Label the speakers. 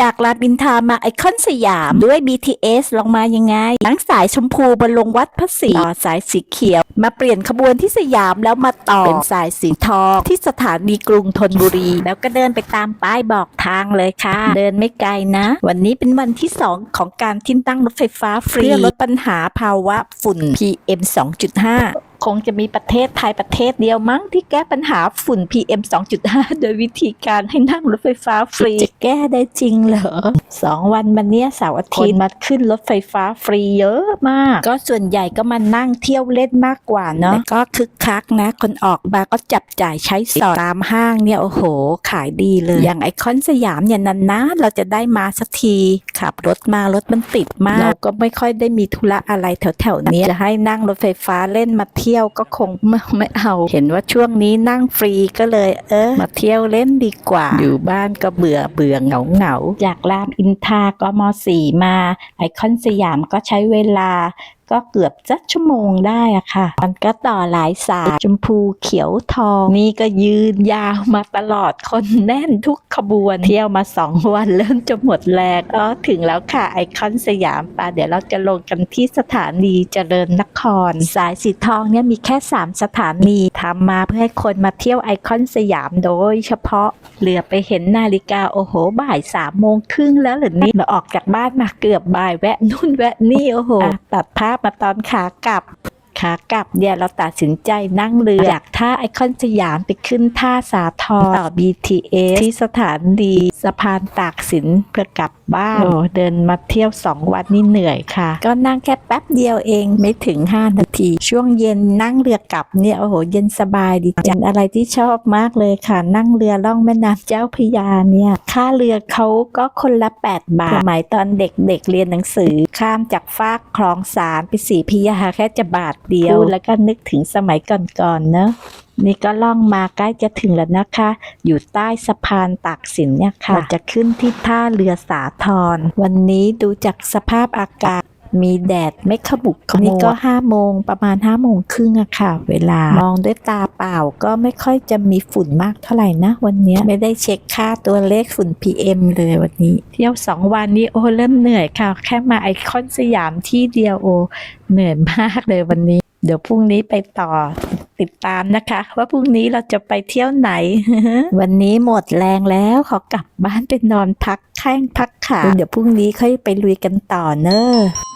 Speaker 1: จากรามอินทรามาไอคอนสยามด้วย BTS ลงมายังไงทั้งสายชมพูบนลงวัดพระศรีต่อสายสีเขียว มาเปลี่ยนขบวนที่สยามแล้วมาต่อเป็นสายสีทองที่สถานีกรุงธนบุรี แล้วก็เดินไปตามป้ายบอกทางเลยค่ะ เดินไม่ไกลนะ วันนี้เป็นวันที่ 2 ของการที่ตั้งรถไฟฟ้าฟรีเพื่อลดปัญหาภาวะฝุ่น PM 2.5 คงจะมีประเทศไทยประเทศเดียวมั้งที่แก้ปัญหาฝุ่น PM 2.5 โดยวิธีการให้นั่งรถไฟฟ้าฟรี จะแก้ได้จริงเหรอสองวันมาเนี้ยเสาร์อาทิตย์มาขึ้นรถไฟฟ้าฟรีเยอะมาก ก็ส่วนใหญ่ก็มานั่งเที่ยวเล่นมากกว่าเนาะแต่ก็คึกคักนะ คนออกมาก็จับจ่ายใช้สอยตามห้างเนี่ยโอ้โห ขายดีเลย อย่างไอคอนสยามเนี่ยนานๆเราจะได้มาสักทีขับรถมารถมันติดมากเราก็ไม่ค่อยได้มีธุระอะไรแถวๆเนี้ยจะให้นั่งรถไฟฟ้าเล่นมาเที่ยวที่ยวก็คงไม่ไม่เอา เห็นว่าช่วงนี้นั่งฟรีก็เลย เออ มาเที่ยวเล่นดีกว่า อยู่บ้านก็เบื่อเบื่อเหงาเหงาจากรามอินทากมสี่มา ไอคอนสยามก็ใช้เวลา ก็เกือบสักชั่วโมงได้อะค่ะ มันก็ต่อหลายสายชมพูเขียวทอง นี่ก็ยืนยาวมาตลอดคนแน่นทุกขบวนเที่ยวมาสองวันเริ่มจะหมดแรงก็ถึงแล้วค่ะไอคอนสยามปะเดี๋ยวเราจะลงกันที่สถานีเจริญนคร สายสีทองเนี่ยมีแค่ 3 สถานีทำมาเพื่อให้คนมาเที่ยวไอคอนสยามโดยเฉพาะเหลือไปเห็นนาฬิกาโอ้โหบ่ายสามโมงครึ่งแล้วหรือนี่เราออกจากบ้านมาเกือบบ่ายแวะนู่นแวะนี่โอ้โห่ตัดภาพมาตอนขากลับ ขากลับเนี่ยเราตัดสินใจนั่งเรือจากท่าไอคอนสยามไปขึ้นท่าสาทรต่อ BTS ที่สถานีสะพานตากสินเพื่อกลับบ้านโอ้เดินมาเที่ยวสองวันนี่เหนื่อยค่ะ ก็นั่งแค่แป๊บเดียวเองไม่ถึง 5 นาที ช่วงเย็นนั่งเรือกลับเนี่ยโอ้โหเย็นสบายดีจังอะไรที่ชอบมากเลยค่ะ นั่งเรือล่องแม่น้ำเจ้าพระยาเนี่ย ค่าเรือเขาก็คนละ 8 บาทสมัยตอนเด็กๆเเรียนหนังสือข้ามจากฟากคลองสารไปสีพระยาแค่จะบาทเดียว แล้วก็นึกถึงสมัยก่อนๆเนอะนี่ก็ล่องมาใกล้จะถึงแล้วนะคะ อยู่ใต้สะพานตากสินเนี่ยค่ะเราจะขึ้นที่ท่าเรือสาทร วันนี้ดูจากสภาพอากาศ มีแดดไม่ขมุกขมัวนี่ก็ห้าโมงประมาณห้าโมงครึ่งอะค่ะ เวลามองด้วยตาเปล่าก็ไม่ค่อยจะมีฝุ่นมากเท่าไหร่นะ วันนี้ไม่ได้เช็คค่าตัวเลขฝุ่น PM เลยวันนี้ เที่ยวสองวันนี้โอ้เริ่มเหนื่อยค่ะ แค่มาไอคอนสยามที่เดียวโอเหนื่อยมากเลยวันนี้ เดี๋ยวพรุ่งนี้ไปต่อติดตามนะคะ ว่าพรุ่งนี้เราจะไปเที่ยวไหน วันนี้หมดแรงแล้วขอกลับบ้านไปนอนพักแข้งพักขาเดี๋ยวพรุ่งนี้ค่อยไปลุยกันต่อเนอะ